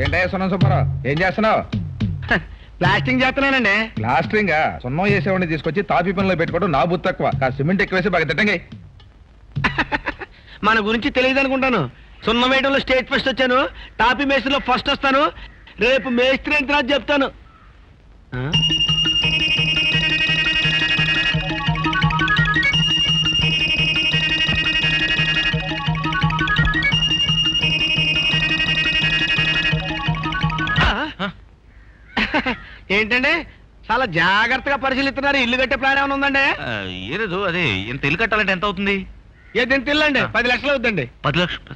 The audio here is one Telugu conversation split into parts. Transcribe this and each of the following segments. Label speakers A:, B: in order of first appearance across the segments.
A: ఏంటయ్యా సున్నం సుబ్బారావు ఏం చేస్తున్నావు?
B: ప్లాస్టింగ్ చేస్తున్నానండి.
A: ప్లాస్టరింగ్? సున్నం చేసేవాడిని తీసుకొచ్చి తాపి పనిలో పెట్టుకోవడం నా బుద్ధి తక్కువ. కాస్త సిమెంట్ ఎక్కువేసి బాగా తిట్టండి.
B: మన గురించి తెలియదు అనుకుంటాను. సున్న వేయడంలో స్టేట్ ఫస్ట్ వచ్చాను. టాపీ మేస్త్రిలో ఫస్ట్ వస్తాను. రేపు మేస్త్రి తర్వాత చెప్తాను. ఏంటండి? చాలా జాగ్రత్తగా పరిశీలిస్తున్నారు. ఇల్లు కట్టే ప్లాన్ ఏమైనా ఉందండి?
C: ఆ, ఏలేదు అదే ఇంత ఇల్లు కట్టాలంటే ఎంత అవుతుంది?
B: ఏదైనా తిల్లండి పది లక్షలు అవుద్దండి
C: పది లక్షలు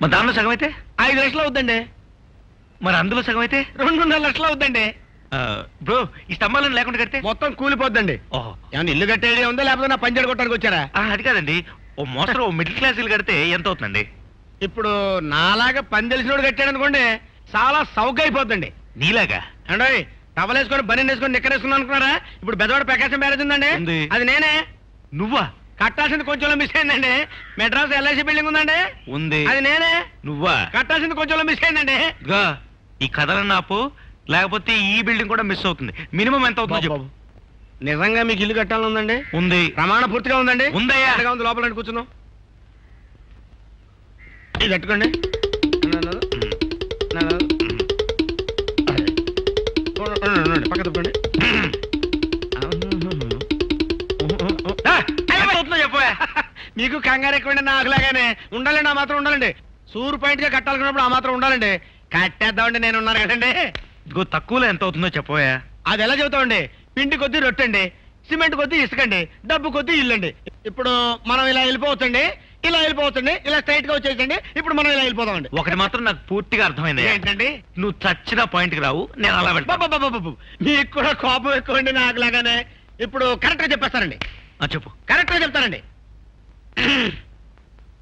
C: మరి దానిలో సగం అయితే?
B: ఐదు లక్షలు అవుద్దండి
C: మరి అందులో సగం అయితే?
B: రెండున్నర లక్షలు అవుద్దండి
C: ఆ, బ్రో ఈ స్తంభాలను లేకుండా కడితే?
B: మొత్తం కూలిపోద్దండి.
C: ఓహో.
B: ఏమన్నా ఇల్లు కట్టేది ఉందా? లేకపోతే నా పంచడి కొట్టడానికి వచ్చారా?
C: అది కాదండి. ఓ మోస్తరు ఓ మిడిల్ క్లాస్ ఇల్లు కడితే ఎంత అవుతుందండి?
B: ఇప్పుడు నాలాగా పని తెలిసినోడు కట్టాడు అనుకోండి చాలా సౌక అయిపోద్దండి.
C: నీలాగా?
B: అంటే టవల్ వేసుకొని బని వేసుకొని నిక్కర్ వేసుకున్నాను అనుకున్నారా? ఇప్పుడు బెదవాడ ప్రకాశం బ్యారేజ్ ఉందండి.
C: ఉంది.
B: అది నేనే.
C: నువ్వా?
B: కట్టాల్సింది కొంచెంలో మిస్ అయిందండి. మెడ్రాస్ ఎల్ఐసి బిల్డింగ్ ఉందండి.
C: ఉంది.
B: అది నేనే.
C: నువ్వా?
B: కట్టాల్సింది కొంచెంలో మిస్ అయిందండి.
C: గా ఈ కథలను ఆపు. లేకపోతే ఈ బిల్డింగ్ కూడా మిస్ అవుతుంది. మినిమం ఎంత అవుతుందో చెప్పు.
B: నిజంగా మీకు ఇల్లు కట్టాలని ఉందండి?
C: ఉంది.
B: ప్రమాణ పూర్తిగా ఉందండి?
C: ఉందయ్యా.
B: ఉంది లోపల కూర్చుందాం ఇది కట్టుకోండి. ఉండండి, పక్క తప్పండి
C: అవుతుందో
B: మీకు కంగారు ఎక్కువండి నాకులాగానే ఉండాలండి ఆ మాత్రం ఉండాలండి సూరు పాయింట్గా కట్టాలనుకున్నప్పుడు ఆ మాత్రం ఉండాలండి కట్టేద్దామండి నేను ఉన్నాను కదండి
C: ఇదిగో తక్కువలో ఎంత అవుతుందో చెప్పబోయా
B: అది ఎలా చెబుతామండి పిండి కొద్దీ రొట్టండి సిమెంట్ కొద్దీ ఇసుకండి డబ్బు కొద్దీ ఇల్లండి ఇప్పుడు మనం ఇలా వెళ్ళిపోవచ్చండి ఇలా వెళ్ళిపోవచ్చండి ఇలా స్ట్రైట్గా వచ్చేసండి ఇప్పుడు మనం ఇలా వెళ్ళిపోదామండి.
C: ఒకటి మాత్రం నాకు పూర్తిగా అర్థమైంది
B: ఏంటండి?
C: నువ్వు చచ్చిన పాయింట్కి రావు నేను అలా వెళ్తా
B: బాబాబాబాబాబు. మీకు కూడా కోపం ఎక్కువండి నాకు లాగానే ఇప్పుడు కరెక్ట్గా చెప్పేస్తానండి.
C: చెప్పు.
B: కరెక్ట్గా చెప్తానండి.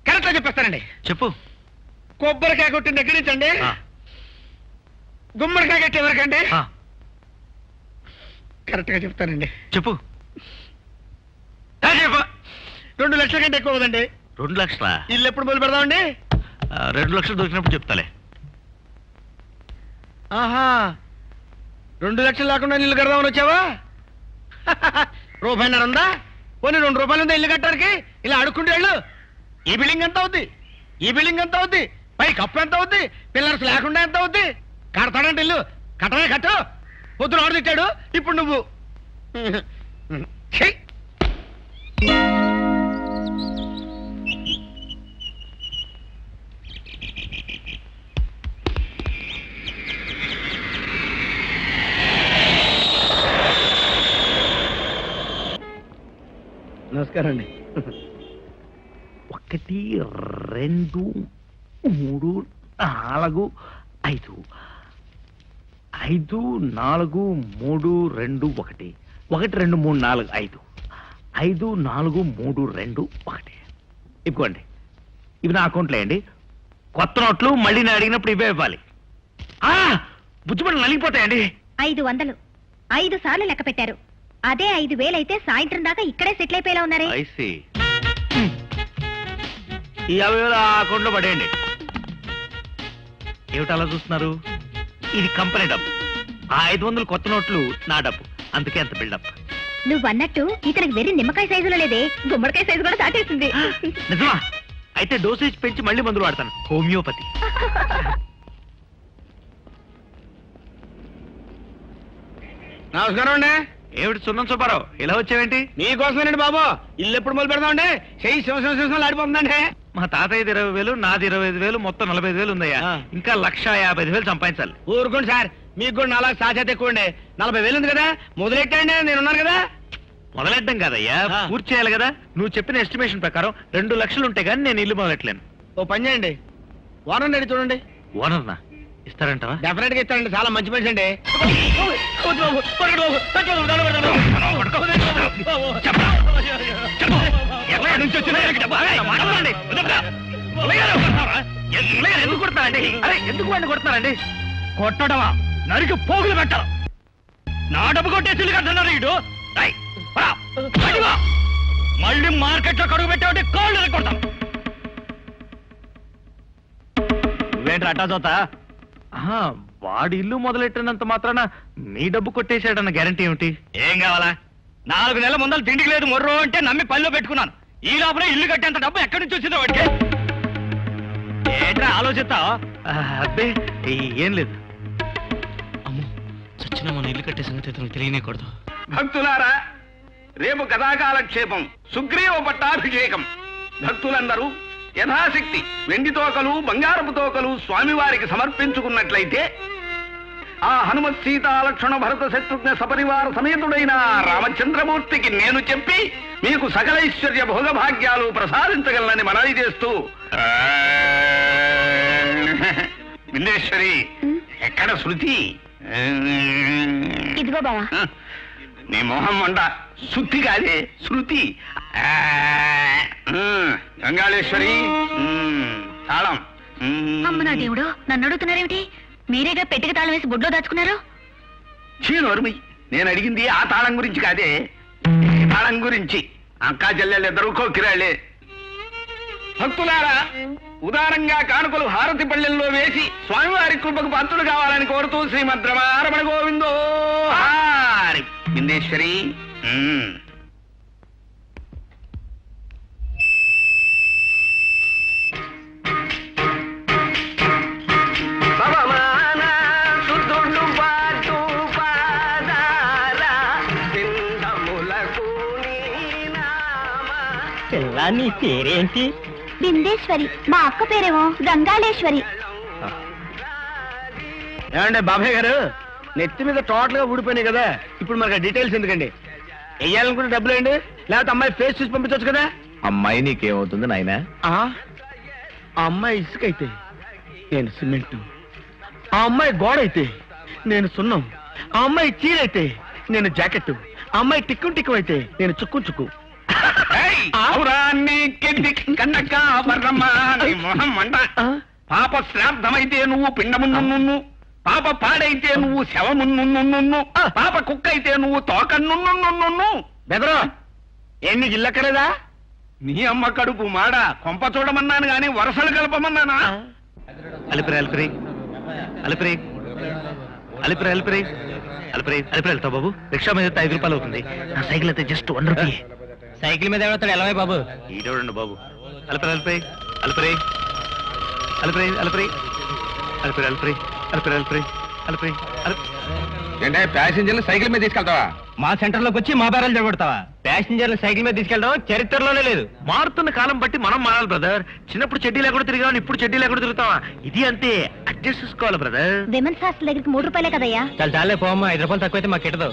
B: కరెక్ట్గా చెప్పేస్తానండి.
C: చెప్పు.
B: కొబ్బరికాయ కొట్టిన దగ్గర నుంచి అండి? గుమ్మడికాయ కట్టే వరకండి
C: ఆ,
B: కరెక్ట్గా చెప్తానండి.
C: చెప్పు.
B: రెండు లక్షల కంటే ఎక్కువ కదండి.
C: రెండు లక్షల?
B: ఇల్లు ఎప్పుడు మొదలు పెడదామండి?
C: రెండు లక్షలు దొరికినప్పుడు చెప్తాలే.
B: ఆహా రెండు లక్షలు లేకుండా ఇల్లు కడదామని వచ్చావా? రూపాయిన్నర ఉందా? పోనీ రెండు రూపాయలు ఉందా ఇల్లు కట్టడానికి ఇలా అడుక్కుంటే వెళ్ళు. ఈ బిల్డింగ్ ఎంత అవుద్ది? ఈ బిల్డింగ్ ఎంత అవుద్ది? పై కప్పు ఎంత అవుద్ది? పిల్లర్స్ లేకుండా ఎంత అవుద్ది? కడతాడంటే ఇల్లు కట్టనే కట్టు. పొద్దున ఆడు తిట్టాడు ఇప్పుడు నువ్వు. ఛీ! నమస్కారం అండి.
C: ఒకటి రెండు మూడు నాలుగు ఐదు. ఐదు నాలుగు మూడు రెండు ఒకటి. ఒకటి రెండు మూడు నాలుగు ఐదు. ఐదు నాలుగు మూడు రెండు ఒకటి. ఇవ్వండి. ఇవి నా అకౌంట్లో అండి కొత్త నోట్లు మళ్ళీ నేను అడిగినప్పుడు ఇవే ఇవ్వాలి. ఆ, నలిగిపోతాయండి.
D: ఐదు వందలు. ఐదు సార్లు లెక్క పెట్టారు. అదే ఐదు వేలైతే సాయంత్రం దాకా ఇక్కడే సెటిల్ అయిపోయేలా ఉన్నారే.
C: ఐసి ఈ యాభై వేలు ఆ అకౌంట్లో పడేయండి. ఏమిటి అలా చూస్తున్నారు? ఇది కంపెనీ డబ్బు. ఆ ఐదు వందలు కొత్త నోట్లు నా డబ్బు. అందుకే అంత బిల్డప్.
D: నువ్వు అన్నట్టు ఇతనికి వెర్రి నిమ్మకాయ సైజులో లేదే గుమ్మడికాయ సైజు కూడా దాటేసింది
C: నిజమా? అయితే డోసేజ్ పెంచి మళ్ళీ మందులు వాడతాను. హోమియోపతి.
B: నమస్కారం అండి.
C: ఏమిటి సున్నం సుబ్బారావు? ఇలా వచ్చావేంటి?
B: మీకోసమేనండి బాబు. ఇల్లు ఎప్పుడు మొదలు పెడదామండి? చెయ్యి శివ శివ ఆడిపోతుందండి.
C: మా తాతయ్యది ఇరవై వేలు నాది ఇరవై ఐదు వేలు మొత్తం నలభై ఐదు వేలు ఉందయ్యా. ఇంకా లక్ష యాభై ఐదు వేలు సంపాదించాలి.
B: ఊరుకోండి సార్. మీకు కూడా నాలుగు సాధ్యత ఎక్కువ అండి నలభై వేలు ఉంది కదా? మొదలెట్టండి నేను ఉన్నాను కదా?
C: మొదలెట్టం కాదయ్యా. పూర్తి చేయాలి కదా? నువ్వు చెప్పిన ఎస్టిమేషన్ ప్రకారం రెండు లక్షలు ఉంటే గానీ నేను ఇల్లు మొదలెట్టలేను.
B: ఓ పని చేయండి. వారం రెడీ చూడండి.
C: ఓనర్నా? ఇస్తారంటావా?
B: డెఫినెట్గా ఇస్తారండి. చాలా మంచి మనిషి అండి.
C: ఎందుకు కొడతారండి కొట్టడమా? నరికి పోగులు పెట్టాలి నా డబ్బు కొట్టే చిల్లు కడుతున్నారు ఇటు మళ్ళీ మార్కెట్లో కడుగు పెట్టే కాళ్ళు కొడతాం. నువ్వేంటి అట్టా చూతా వాడి ఇల్లు మొదలెట్టినంత మాత్రాన మీ డబ్బు కొట్టేశాడన్న గ్యారంటీ ఏమిటి?
B: ఏం కావాలా? నాలుగు నెలల ముందర తిండికి లేదు మొర్రో అంటే నమ్మి పనిలో పెట్టుకున్నాను. ఈ లోపల ఇల్లు కట్టేంత డబ్బు ఎక్కడి నుంచి వచ్చిందో వాడికి. ఏంట్రా ఆలోచిస్తావు
C: అబ్బే ఏం లేదు.
E: అమ్మో చచ్చిన మన ఇల్లు కట్టే సంగతి ఇతనికి తెలియనేకూడదు.
F: భక్తులారా రేపు కథాకాలక్షేపం సుగ్రీవ పట్టాభిషేకం. భక్తులందరూ యథాశక్తి. వెండి తోకలు బంగారపు తోకలు స్వామివారికి సమర్పించుకున్నట్లయితే ఆ హనుమత్ సీతాలక్ష్మణ భరత శత్రుఘ్న సపరివార సమేతుడైన రామచంద్రమూర్తికి నేను చెప్పి మీకు సకలైశ్వర్య భోగభాగ్యాలు ప్రసాదించగలనని మనవి చేస్తూ విందేశ్వరి ఎక్కడ శృతి?
D: ఇదిగో బావా.
F: నీ మొహం వంట శుద్ధి కాదే శృతి. గంగాళేశ్వరి. తాళం.
D: అమ్మ నా దేవుడు నన్ను అడుగుతున్నారేమిటి? మీరేగా పెట్టిక తాళం వేసి గుడ్లో దాచుకున్నారు?
F: చీ నోర్మి నేను అడిగింది ఆ తాళం గురించి కాదే. తాళం గురించి. అక్కా చెల్లెళ్ళు ఇద్దరు కోకిరాళ్ళే భక్తులారా ఉదారంగా కానుకలు హారతి పళ్ళెల్లో వేసి స్వామివారి కృపకు పాత్రులు కావాలని కోరుతూ శ్రీమద్ రమణ గోవిందో. హారి. విందేశ్వరి. నీ
C: పేరేంటి?
D: బిందేశ్వరి. మా అక్క పేరేమో గంగాళేశ్వరి.
B: ఏమండి బాబాయ్ గారు? నెత్తి మీద టోటల్గా ఊడిపోయినాయి కదా. ఇప్పుడు మనకు డీటెయిల్స్ ఎందుకండి? వెయ్యాలనుకుంటే డబ్బులు ఏంటి లేకపోతే అమ్మాయి ఫేస్ చూసి పంపించవచ్చు కదా?
A: అమ్మాయి నీకేమవుతుంది నాయనా?
B: ఆ? ఆ అమ్మాయి ఇసుక అయితే నేను సిమెంట్. ఆ అమ్మాయి గోడ అయితే నేను సున్నం. ఆ అమ్మాయి చీర అయితే నేను జాకెట్ ఆ అమ్మాయి టిక్కు టిక్కు అయితే నేను చుక్కు చుక్కు.
F: అవురా నీకెంది కన్నక వర్రమ్మ నీ మొహం మంట
B: ఆ?
F: పాప శ్రాద్ధమైతే నువ్వు పిండమున్ను పాప పాడైతే నువ్వు శవమున్ను పాప కుక్క అయితే నువ్వు తోకన్నున్ను
B: బెదరు ఏం నీకు
F: నీ అమ్మ కడుపు మాడ కొంప చూడమన్నాను గాని వరసలు కలపమన్నానా?
C: అలిపిరి అలిపిరి. అలిపిరి. అలిపిరి అలిపిరి. అలిపిరి అలిపిరి వెళ్తావు బాబు. రిక్షా మీద ఐదు రూపాయలు అవుతుంది. నా సైకిల్ అయితే జస్ట్ వన్ రూపీ
E: సైకిల్ మీద ఎవడతాడు ఎలా బాబు.
C: ఈడోడండి బాబు? అలిపిరి అలిపిరి అలిపిరి. అలిపిరి అలిపిరి. అలిపిరి అలిపిరి అలిపిరి అలిపిరి అలిపిరి అలిపిరి.
A: ఏంటే ప్యాసింజర్లు సైకిల్ మీద తీసుకెళ్తావా?
E: మా సెంటర్లోకి వచ్చి మా బేరాలు జరగొడతావా? ప్యాసింజర్లు సైకిల్ మీద తీసుకెళ్ళడం చరిత్రలోనే లేదు.
C: మారుతున్న కాలం బట్టి మనం మారాలి బ్రదర్ చిన్నప్పుడు చెడ్డీ లేకుండా తిరిగాం ఇప్పుడు చెడ్డీ లేకుండా తిరుగుతావా? ఇది అంతే అడ్జస్ట్ చేసుకోవాలి బ్రదర్
D: విమెన్స్ హాస్టల్ దగ్గరికి మూడు రూపాయలే కదయ్యా?
E: చాలా చాలే పోమ్మా. ఐదు రూపాయలు తక్కువైతే మాకు కిట్టదు.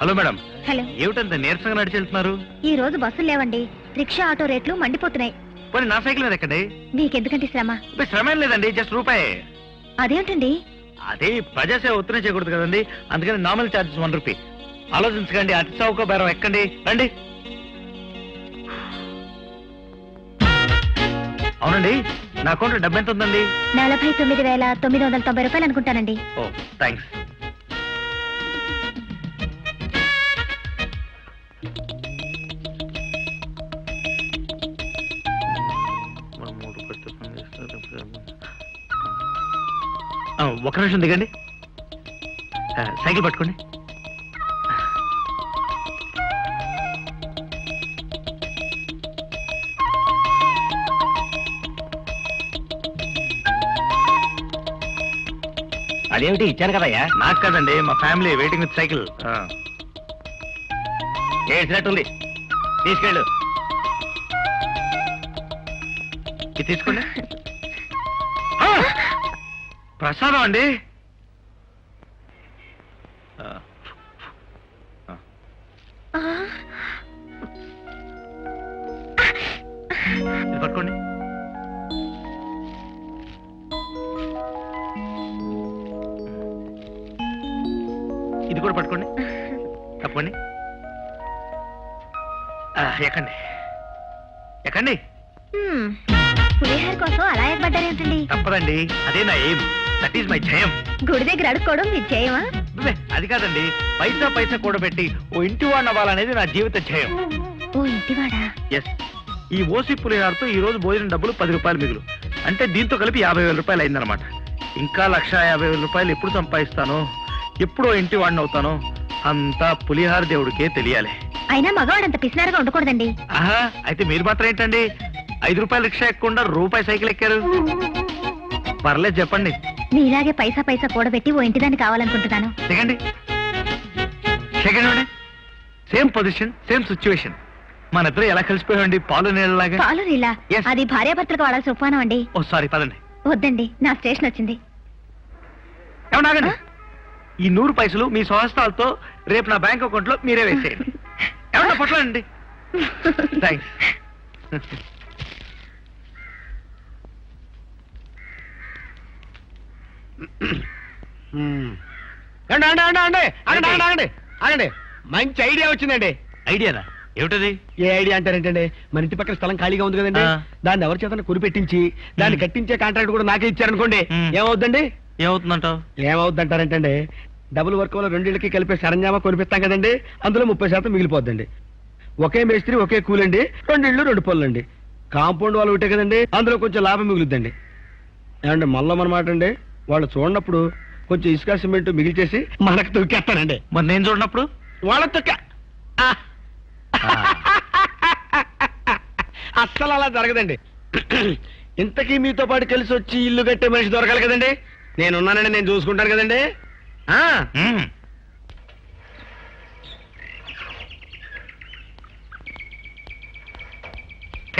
C: Hello madam.
D: హలో.
C: ఏమిటంత నీరసంగా నడిచి వెళ్తున్నారు?
D: ఈ రోజు బస్సులు లేవండి. రిక్షా ఆటో రేట్లు మండిపోతున్నాయి.
C: పోనీ నా సైకిల్ మీద ఎక్కండి.
D: మీకెందుకంటే శ్రమ?
C: శ్రమ ఏం లేదండి జస్ట్ రూపాయి.
D: అదేంటండి
C: అదే ప్రజాసేవ ఉత్తరం చేయకూడదు కదండి. అందుకని నార్మల్ ఛార్జెస్ వన్ రూపీ. ఆలోచించకండి అతి చౌక బేరం ఎక్కండి. రండి. అవునండి నా అకౌంట్ డబ్బు ఎంత ఉందండి?
D: నలభై తొమ్మిది వేల తొమ్మిది వందల తొంభై రూపాయలు అనుకుంటానండి.
C: ఓ థ్యాంక్స్ ఒక నిమిషం దిగండి. సైకిల్ పట్టుకోండి.
E: అదేమిటి ఇచ్చాను కదయ్యా?
C: నాకు కదండి మా ఫ్యామిలీ వెయిటింగ్ విత్ సైకిల్.
E: ఏడ్చినట్టుంది తీసుకెళ్ళు.
C: ఇది తీసుకోండి! ప్రసాదం అండి. ఇది పట్టుకోండి. ఇది కూడా పట్టుకోండి. తప్పండి ఎక్కండి. ఎక్కండి.
D: పులిహోర కోసం అలా ఎక్కబడ్డారేంటండి
C: తప్పదండి. అదే నా ఎయిమ్. దట్ ఈస్ మై జయం
D: గుడి దగ్గర అడుక్కోవడం మీ జయమా?
C: అది కాదండి. పైసా పైసా కూడబెట్టి ఓ ఇంటి వాడిని అవ్వాలనేది నా జీవిత జయం
D: ఓ ఇంటివాడా
C: ఎస్ ఈ ఓసి పులిహారతో ఈ రోజు భోజనం డబ్బులు పది రూపాయలు మిగులు. అంటే దీంతో కలిపి యాభై వేల రూపాయలు అయిందనమాట ఇంకా లక్ష యాభై వేల రూపాయలు ఎప్పుడు సంపాదిస్తానో ఎప్పుడో ఇంటి వాడిని అవుతానో అంతా పులిహార దేవుడికే తెలియాలి.
D: అయినా మగవాడంత పిసినారుగా ఉండకూడదండి.
C: ఆహా అయితే మీరు మాత్రం ఏంటండి? ఐదు రూపాయల రిక్షా ఎక్కకుండా రూపాయి సైకిల్ ఎక్కారు. పర్లేదు చెప్పండి.
D: మీలాగే పైసా పైసా కూడబెట్టి ఓ ఇంటిదాన్ని కావాలనుకుంటున్నాను.
C: Second second same position same situation. మన ఇద్దరు ఎలా కలిసిపోయామండి? పాలు నీళ్ళలాగా?
D: పాలు నీలా
C: Yes.
D: అది భార్యాభర్తలకు వాడాల్సిన ఉపమానం అండి.
C: ఓ సారీ పదండి.
D: వద్దండి నా స్టేషన్ వచ్చింది.
C: ఏమన్నా ఆగండి? ఈ నూరు పైసలు మీ స్వహస్తాలతో రేపు నా బ్యాంక్ అకౌంట్లో మీరే వేసేయండి. ఏమన్నా పట్లండి థ్యాంక్స్
B: అండి అండి అండి అండి ఆగండి. ఆగండి ఆగండి ఆగండి మంచి ఐడియా వచ్చిందండి.
C: ఐడియానా? ఏమిటది?
B: ఏ ఐడియా అంటారేంటండి? మన ఇంటి పక్కన స్థలం ఖాళీగా ఉంది కదండి.
C: ఆ.
B: దాన్ని ఎవరి చేతన కురిపెట్టించి దాన్ని. కట్టించే కాంట్రాక్ట్ కూడా నాకే ఇచ్చారనుకోండి. ఏమవుద్దండి?
C: ఏమవుతుందంటావు?
B: ఏమవుద్ది అంటారంటండి డబుల్ వర్క్ వల్ల రెండింటికి కలిపే సరంజామా కొనిపిస్తాం కదండి. అందులో ముప్పై శాతం మిగిలిపోద్దండి. ఒకే మేస్త్రి ఒకే కూలండి. రెండు ఇళ్ళు రెండు కాంపౌండ్ వాళ్ళు ఒకటే కదండి. అందులో కొంచెం లాభం మిగులుద్దండి. ఏమండి మళ్ళీ మాట అండి వాళ్ళు చూడనప్పుడు కొంచెం ఇసుక సిమెంట్ మిగిల్చేసి మనకు తొక్కేస్తానండి
C: మరి నేను చూడనప్పుడు?
B: వాళ్ళ తొక్క. అస్సలు అలా జరగదండి. ఇంతకీ మీతో పాటు కలిసి వచ్చి ఇల్లు కట్టే మనిషి దొరకాలి కదండి. నేనున్నానండి నేను చూసుకుంటాను కదండి. ఆ.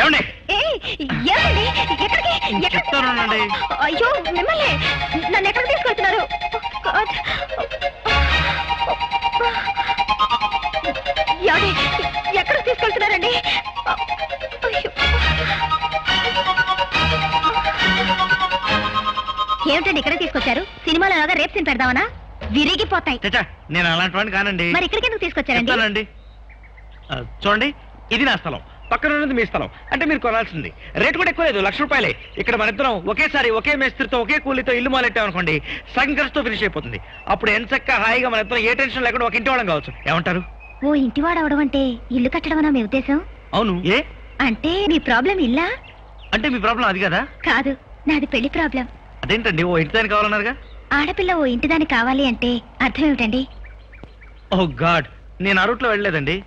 C: ఏమండి?
D: ఏమండి? ఎక్కడికి? ఎక్కడికి?
C: చెప్తానండి.
D: అయ్యో మిమ్మల్ని నన్ను ఎక్కడికి తీసుకెళ్తున్నారు. ఏమండి? ఎక్కడికి తీసుకెళ్తున్నారండి. ఏమిటండి ఇక్కడ తీసుకొచ్చారు సినిమాలో లాగా రేపు సీన్ పెడదామనా విరిగిపోతాయి
C: చచ్చా నేను అలాంటి వాడిని కానండి
D: మరి ఇక్కడికి ఎందుకు తీసుకొచ్చారండి
C: చెప్తానండి ఆ, చూడండి ఇది నా స్థలం పక్కన ఉన్నది మీ స్థలం. అంటే మీరు కొనాల్సింది. రేటు కూడా ఎక్కువ లేదు లక్ష రూపాయలే. ఇక్కడ మన ఇద్దరం ఒకేసారి ఒకే మేస్త్రితో ఒకే కూలీతో ఇల్లు మొదలెట్టామనుకోండి సగం ఖర్చుతో ఫినిష్ అయిపోతుంది. అప్పుడు ఎంచక్క హాయిగా మన ఇద్దరం ఏ టెన్షన్ లేకుండా ఒక ఇంటి వాళ్ళం కావచ్చు. ఏమంటారు?
D: ఓ ఇంటివాడు అవడం అంటే ఇల్లు కట్టడమనా మీ ఉద్దేశం?
C: అవును. ఏ?
D: అంటే మీ ప్రాబ్లం ఇల్లా?
C: అంటే మీ ప్రాబ్లం అది కదా?
D: కాదు నాది పెళ్ళి ప్రాబ్లం.
C: అదేంటండి ఓ ఇంటి దానికి కావాలన్నారుగా?
D: ఆడపిల్ల ఓ ఇంటిదాని కావాలి అంటే అర్థం ఏమిటండి?
C: ఓ గాడ్ నేను ఆ రూట్లో వెళ్ళలేదండి.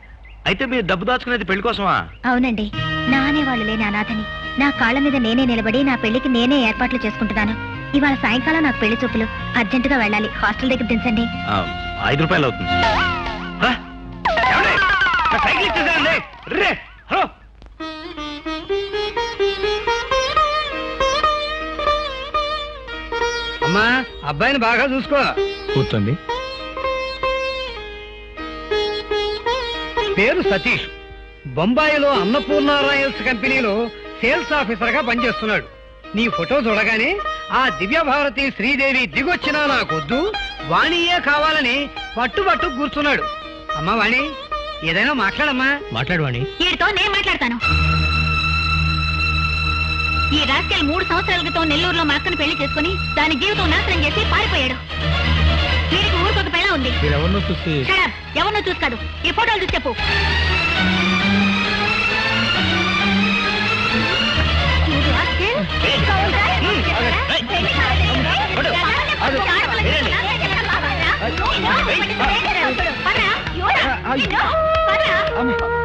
C: అయితే మీరు డబ్బు దాచుకునేది పెళ్ళి కోసమా?
D: అవునండి. నా అనేవాళ్ళు లేని అనాథని. నా కాళ్ళ మీద నేనే నిలబడి నా పెళ్ళికి నేనే ఏర్పాట్లు చేసుకుంటున్నాను. ఇవాళ సాయంకాలం నాకు పెళ్ళి చూపులు. అర్జెంటుగా వెళ్ళాలి. హాస్టల్ దగ్గర దించండి.
C: ఆ, ఐదు రూపాయలు అవుతుంది. ఆ, ఏమండి? నా సైకిల్ ఇచ్చేసానండి రే హలో.
B: అమ్మా అబ్బాయిని బాగా చూసుకో.
A: కూర్చోండి.
B: పేరు సతీష్. బొంబాయిలో అన్నపూర్ణ రాయల్స్ కంపెనీలో సేల్స్ ఆఫీసర్గా పనిచేస్తున్నాడు. నీ ఫోటో చూడగానే ఆ దివ్యభారతి శ్రీదేవి దిగొచ్చినా నాకొద్దు వాణియే కావాలని పట్టుబట్టు కూర్చున్నాడు. అమ్మా వాణి ఏదైనా మాట్లాడమ్మా.
E: మాట్లాడవాణి
D: వీడితో నేను మాట్లాడతాను. ఈ రాస్కెల్ మూడు సంవత్సరాల క్రితం నెల్లూరులో మా అక్కను పెళ్ళి చేసుకుని దాని జీవితం నాశనం చేసి పారిపోయాడు. ఉంది
A: మీరెవరినో చూసి.
D: ఎవరినో చూసుకోదు ఈ ఫోటోలు చూసి చెప్పు You